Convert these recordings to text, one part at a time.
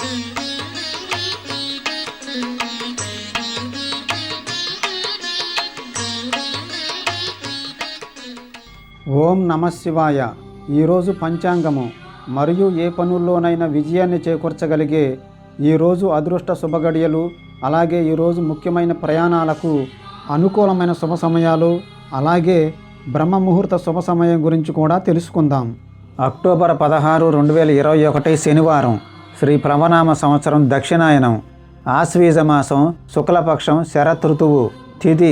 ఓం నమ శివాయ. ఈరోజు పంచాంగము. మరియు ఏ పనుల్లోనైనా విజయాన్ని చేకూర్చగలిగే ఈరోజు అదృష్ట శుభగడియలు అలాగే ఈరోజు ముఖ్యమైన ప్రయాణాలకు అనుకూలమైన శుభ సమయాలు అలాగే బ్రహ్మ ముహూర్త శుభ సమయం గురించి కూడా తెలుసుకుందాం. అక్టోబర్ పదహారు రెండు వేల ఇరవై ఒకటి శనివారం. శ్రీ ప్రవనామ సంవత్సరం దక్షిణాయనం ఆశ్వీజ మాసం శుక్లపక్షం శరత్ ఋతువు తిథి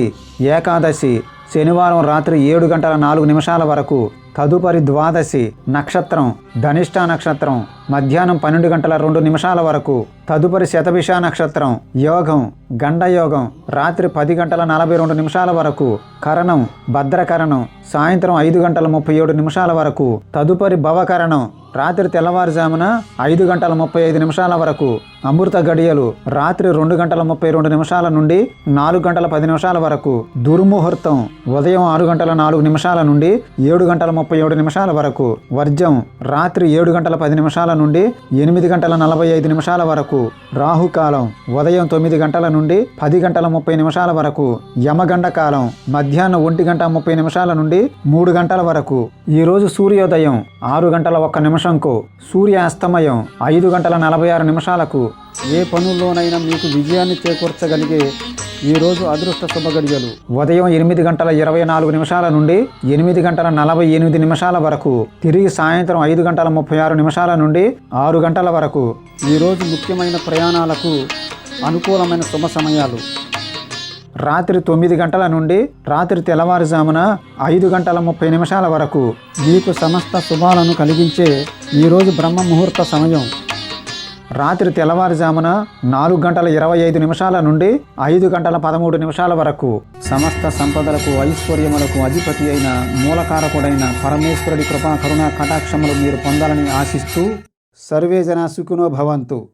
ఏకాదశి శనివారం రాత్రి ఏడు గంటల నాలుగు నిమిషాల వరకు తదుపరి ద్వాదశి నక్షత్రం ధనిష్ట నక్షత్రం మధ్యాహ్నం పన్నెండు గంటల రెండు నిమిషాల వరకు తదుపరి శతభిష నక్షత్రం యోగం గండయోగం రాత్రి పది గంటల నలభై రెండు నిమిషాల వరకు కరణం భద్రకరణం సాయంత్రం ఐదు గంటల ముప్పై ఏడు నిమిషాల వరకు తదుపరి భవకరణం రాత్రి తెల్లవారుజామున ఐదు గంటల ముప్పై ఐదు నిమిషాల వరకు అమృత గడియలు రాత్రి రెండు గంటల ముప్పై రెండు నిమిషాల నుండి నాలుగు గంటల పది నిమిషాల వరకు దుర్ముహూర్తం ఉదయం ఆరు గంటల నాలుగు నిమిషాల నుండి ఏడు గంటల ముప్పై ఏడు నిమిషాల వరకు వర్జం రాత్రి ఏడు గంటల పది నిమిషాల నుండి ఎనిమిది గంటల నలభై ఐదు నిమిషాల వరకు రాహుకాలం ఉదయం తొమ్మిది గంటల నుండి పది గంటల ముప్పై నిమిషాల వరకు యమగండ కాలం మధ్యాహ్నం ఒంటి గంట ముప్పై నిమిషాల నుండి మూడు గంటల వరకు. ఈరోజు సూర్యోదయం ఆరు గంటల ఒక్క నిమిషంకు సూర్యాస్తమయం ఐదు గంటల నలభై ఆరు నిమిషాలకు ఏ పనుల్లోనైనా మీకు విజయాన్ని చేకూర్చగలిగే ఈరోజు అదృష్ట శుభగడియలు ఉదయం ఎనిమిది గంటల ఇరవై నాలుగు నిమిషాల నుండి ఎనిమిది గంటల నలభై ఎనిమిది నిమిషాల వరకు తిరిగి సాయంత్రం ఐదు గంటల ముప్పై ఆరు నిమిషాల నుండి ఆరు గంటల వరకు. ఈరోజు ముఖ్యమైన ప్రయాణాలకు అనుకూలమైన శుభ సమయాలు. రాత్రి తొమ్మిది గంటల నుండి రాత్రి తెల్లవారుజామున ఐదు గంటల ముప్పై నిమిషాల వరకు. మీకు సమస్త శుభాలను కలిగించే ఈరోజు బ్రహ్మ ముహూర్త సమయం. రాత్రి తెల్లవారుజామున నాలుగు గంటల ఇరవై ఐదు నిమిషాల నుండి ఐదు గంటల పదమూడు నిమిషాల వరకు సమస్త సంపదలకు ఐశ్వర్యములకు అధిపతి అయిన మూలకారకుడైన పరమేశ్వరుడి కృపా కరుణా కటాక్షములు మీరు పొందాలని ఆశిస్తూ సర్వేజన సుఖినో భవంతు.